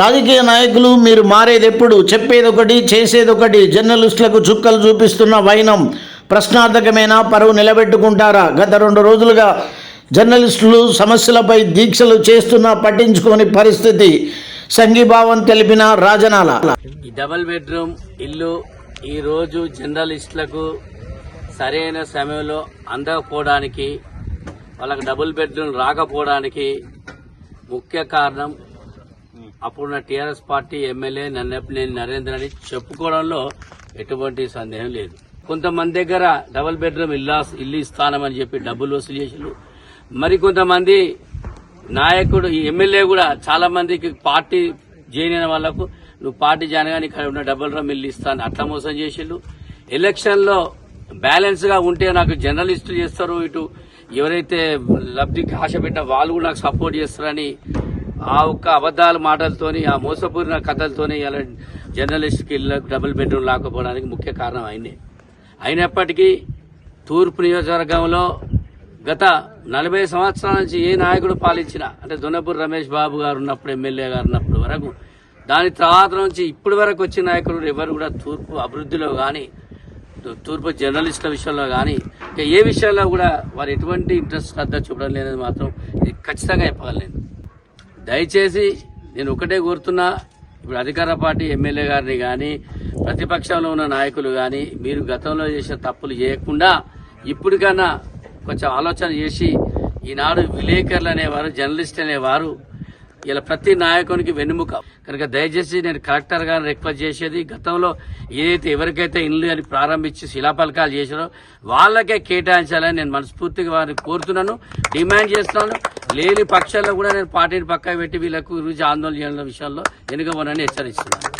రాజకీయ నాయకులు మీరు మారేది ఎప్పుడు చెప్పేది ఒకటి చేసేది ఒకటి జర్నలిస్టులకు చుక్కలు చూపిస్తున్న వైనం. ప్రశ్నార్థకమైన? పరువు నిలబెట్టుకుంటారా? గత రెండు రోజులుగా జర్నలిస్టులు సమస్యలపై దీక్షలు చేస్తున్నా పట్టించుకోని పరిస్థితి. సంఘీభావం తెలిపిన రాజనాల. ఈ డబుల్ బెడ్రూమ్ ఇల్లు ఈరోజు జర్నలిస్టులకు సరైన సమయంలో అందకపోవడానికి వాళ్ళకి డబుల్ బెడ్రూమ్ రాకపోవడానికి ముఖ్య కారణం అప్పుడున్న TRS party MLA Nannapaneni Narendra అని చెప్పుకోవడంలో ఎటువంటి సందేహం లేదు. కొంతమంది దగ్గర డబుల్ బెడ్రూమ్ ఇల్లా ఇల్లు ఇస్తానమని చెప్పి డబ్బులు వసూలు చేసారు మరి కొంతమంది నాయకుడు ఈ ఎమ్మెల్యే కూడా చాలా మందికి పార్టీ జాయిన్ అయిన వాళ్ళకు నువ్వు పార్టీ జాయిన్ కానీ ఇక్కడ ఉన్న డబుల్ రూమ్ ఇల్లు ఇస్తాను అట్లా మోసం చేసిండు ఎలక్షన్లో బ్యాలెన్స్గా ఉంటే నాకు జర్నలిస్టులు చేస్తారు ఇటు ఎవరైతే లబ్ధికి ఆశ పెట్టిన వాళ్ళు కూడా నాకు సపోర్ట్ చేస్తారని ఆ ఒక్క అబద్దాల మాటలతోని ఆ మోసపూరిన కథలతోని ఇలా జర్నలిస్ట్కి ఇళ్ళ డబుల్ బెడ్రూమ్ లేకపోవడానికి ముఖ్య కారణం ఆయనే అయినప్పటికీ తూర్పు నియోజకవర్గంలో గత నలభై సంవత్సరాల నుంచి ఏ నాయకుడు పాలించిన అంటే దున్నపూర్ రమేష్ బాబు గారు ఉన్నప్పుడు ఎమ్మెల్యే గారు ఉన్నప్పుడు వరకు దాని తర్వాత నుంచి ఇప్పటి వరకు వచ్చిన నాయకులు ఎవరు కూడా తూర్పు అభివృద్ధిలో కానీ తూర్పు జర్నలిస్టుల విషయంలో కానీ ఇంకా ఏ విషయంలో కూడా వారు ఎటువంటి ఇంట్రెస్ట్ శ్రద్ధ చూపడం లేదని మాత్రం ఖచ్చితంగా చెప్పగలను. దయచేసి నేను ఒకటే కోరుతున్నా ఇప్పుడు అధికార పార్టీ ఎమ్మెల్యే గారిని కానీ ప్రతిపక్షంలో ఉన్న నాయకులు కానీ మీరు గతంలో చేసిన తప్పులు చేయకుండా ఇప్పటికన్నా కొంచెం ఆలోచన చేసి ఈనాడు విలేకరులు అనేవారు జర్నలిస్ట్ అనేవారు ఇలా ప్రతి నాయకునికి వెన్నుముక. కనుక దయచేసి నేను కలెక్టర్ గారిని రిక్వెస్ట్ చేసేది గతంలో ఏదైతే ఎవరికైతే ఇల్లు అని ప్రారంభించి శిలాపలకాలు చేశారో వాళ్ళకే కేటాయించాలని నేను మనస్ఫూర్తిగా వారిని కోరుతున్నాను డిమాండ్ చేస్తున్నాను. లేని పక్షాల్లో కూడా నేను పార్టీని పక్కన పెట్టి వీళ్ళకు గురించి ఆందోళన చేయడం విషయాల్లో వెనుకబోనని హెచ్చరిస్తున్నాను